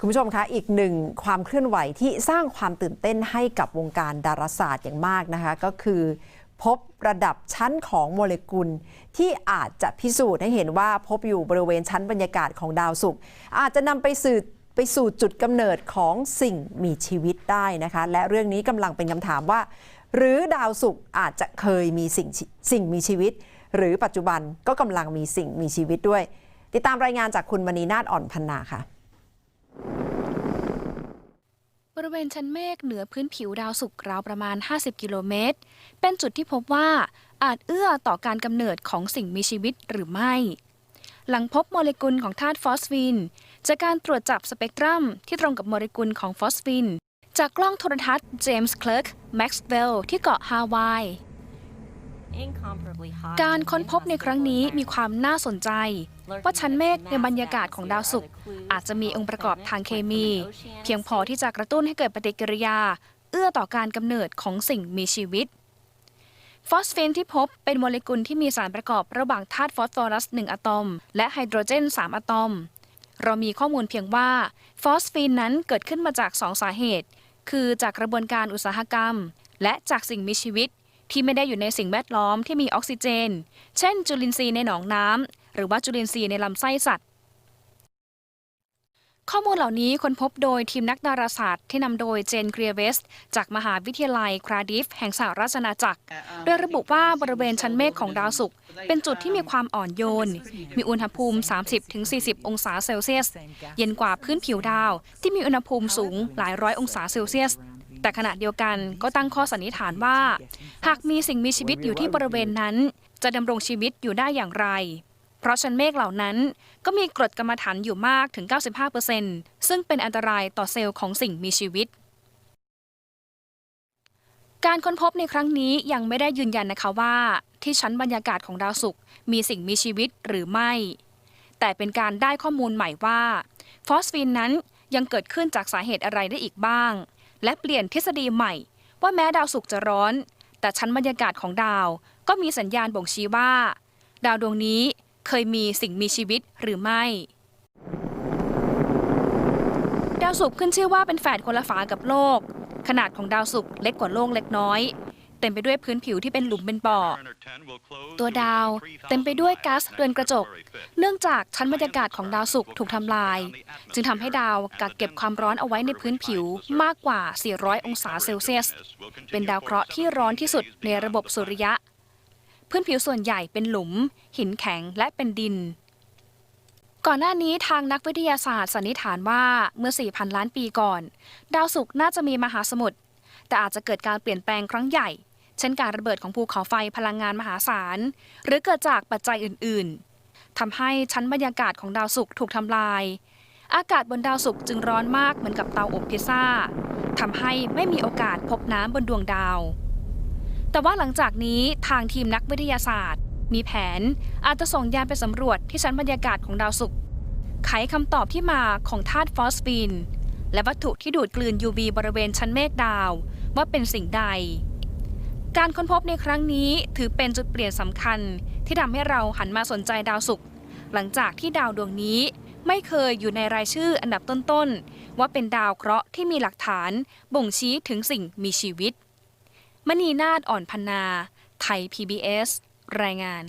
คุณผู้ชมคะ อีกหนึ่งความเคลื่อนไหวที่สร้างความตื่นเต้นให้กับวงการดาราศาสตร์อย่างมากนะคะ ก็คือพบระดับชั้นของโมเลกุล ที่อาจจะพิสูจน์ให้เห็นว่าพบอยู่บริเวณชั้นบรรยากาศของดาวศุกร์อาจจะนำไปสื่อไปสู่จุดกำเนิดของสิ่งมีชีวิตได้นะคะ และเรื่องนี้กำลังเป็นคำถามว่า หรือดาวศุกร์อาจจะเคยมีสิ่งสิ่งมีชีวิต หรือปัจจุบันก็กำลังมีสิ่งมีชีวิตด้วย ติดตามรายงานจากคุณมณีนาฏอ่อนพันนาค่ะ บริเวณชั้นเมฆเหนือพื้นผิวดาวศุกร์ราวประมาณ 50 กิโลเมตร เป็นจุดที่พบว่าอาจเอื้อต่อการกำเนิดของสิ่งมีชีวิตหรือไม่ หลังพบโมเลกุลของธาตุฟอสฟิน จากการตรวจจับสเปกตรัมที่ตรงกับโมเลกุลของฟอสฟิน จากกล้องโทรทัศน์เจมส์คล r ร์กแม็กซ์เวลล์ที่เกาะฮาวาย การค้นพบในครั้งนี้มีความน่าสนใจ ว่าชั้นเมฆในบรรยากาศของดาวศุกร์อาจจะมีองค์ประกอบทางเคมี เพียงพอที่จะกระตุ้นให้เกิดปฏิกิริยา เอื้อต่อการกำเนิดของสิ่งมีชีวิต ฟอสฟินที่พบเป็นโมเลกุลที่มีสารประกอบระหว่างธาตุฟอสฟอรัส 1 อะตอม และไฮโดรเจน 3 อะตอม เรามีข้อมูลเพียงว่าฟอสฟินนั้นเกิดขึ้นมาจาก 2 สาเหตุ คือจากกระบวนการอุตสาหกรรม และจากสิ่งมีชีวิตที่ไม่ได้อยู่ในสิ่งแวดล้อมที่มีออกซิเจน เช่น จุลินทรีย์ในหนองน้ำ หรือว่าจุลินทรีย์ในลำไส้สัตว์ ข้อมูลเหล่านี้ค้นพบโดยทีมนักดาราศาสตร์ที่นำโดยเจนเกรียเวส จากมหาวิทยาลัยคราดิฟแห่งสหราชอาณาจักร โดยระบุว่าบริเวณชั้นเมฆของดาวศุกร์เป็นจุดที่มีความอ่อนโยน มีอุณหภูมิ 30-40 องศาเซลเซียส เย็นกว่าพื้นผิวดาว ที่มีอุณหภูมิสูงหลายร้อยองศาเซลเซียสแต่ขณะเดียวกันก็ตั้งข้อสันนิษฐานว่า หากมีสิ่งมีชีวิตอยู่ที่บริเวณนั้น จะดำรงชีวิตอยู่ได้อย่างไร เพราะชั้นเมฆเหล่านั้นก็มีกรดกรรมฐานอยู่มากถึง 95%ซึ่งเป็นอันตรายต่อเซลล์ของสิ่งมีชีวิต การค้นพบในครั้งนี้ยังไม่ได้ยืนยันนะคะว่า ที่ชั้นบรรยากาศของดาวศุกร์มีสิ่งมีชีวิตหรือไม่ แต่เป็นการได้ข้อมูลใหม่ว่าฟอสฟินนั้นยังเกิดขึ้นจากสาเหตุอะไรได้อีกบ้าง และเปลี่ยนทฤษฎีใหม่ ว่าแม้ดาวศุกร์จะร้อน แต่ชั้นบรรยากาศของดาวก็มีสัญญาณบ่งชี้ว่า ดาวดวงนี้ เคยมีสิ่งมีชีวิตหรือไม่ ดาวศุกร์ขึ้นชื่อว่าเป็นแฝดคนละฝากับโลก ขนาดของดาวศุกร์เล็กกว่าโลกเล็กน้อย เต็มไปด้วยพื้นผิวที่เป็นหลุมเป็นบ่อ ตัวดาวเต็มไปด้วยก๊าซเรือนกระจก เนื่องจากชั้นบรรยากาศของดาวศุกร์ถูกทำลาย จึงทำให้ดาวกักเก็บความร้อนเอาไว้ในพื้นผิวมากกว่า 400 องศาเซลเซียส เป็นดาวเคราะห์ที่ร้อนที่สุดในระบบสุริยะ พื้นผิวส่วนใหญ่เป็นหลุม หินแข็งและเป็นดิน ก่อนหน้านี้ทางนักวิทยาศาสตร์สันนิษฐานว่าเมื่อ 4,000 ล้านปีก่อน ดาวศุกร์น่าจะมีมหาสมุทรแต่อาจจะเกิดการเปลี่ยนแปลงครั้งใหญ่ เช่นการระเบิดของภูเขาไฟพลังงานมหาศาล หรือเกิดจากปัจจัยอื่น ๆทำให้ชั้นบรรยากาศของดาวศุกร์ถูกทำลาย อากาศบนดาวศุกร์จึงร้อนมากเหมือนกับเตาอบพิซซ่าทำให้ไม่มีโอกาสพบน้ำบนดวงดาว แต่ว่าหลังจากนี้ทางทีมนักวิทยาศาสตร์ มีแผนอาจจะส่งยานไปสำรวจที่ชั้นบรรยากาศของดาวศุกร์ไขคำตอบที่มาของธาตุฟอสฟินและวัตถุที่ดูดกลืน UV บริเวณชั้นเมฆดาวว่าเป็นสิ่งใด การค้นพบในครั้งนี้ถือเป็นจุดเปลี่ยนสำคัญที่ทำให้เราหันมาสนใจดาวศุกร์หลังจากที่ดาวดวงนี้ไม่เคยอยู่ในรายชื่ออันดับต้นๆ ว่าเป็นดาวเคราะห์ที่มีหลักฐานบ่งชี้ถึงสิ่งมีชีวิต มณีนาฏอ่อนพนนา ไทย PBS รายงาน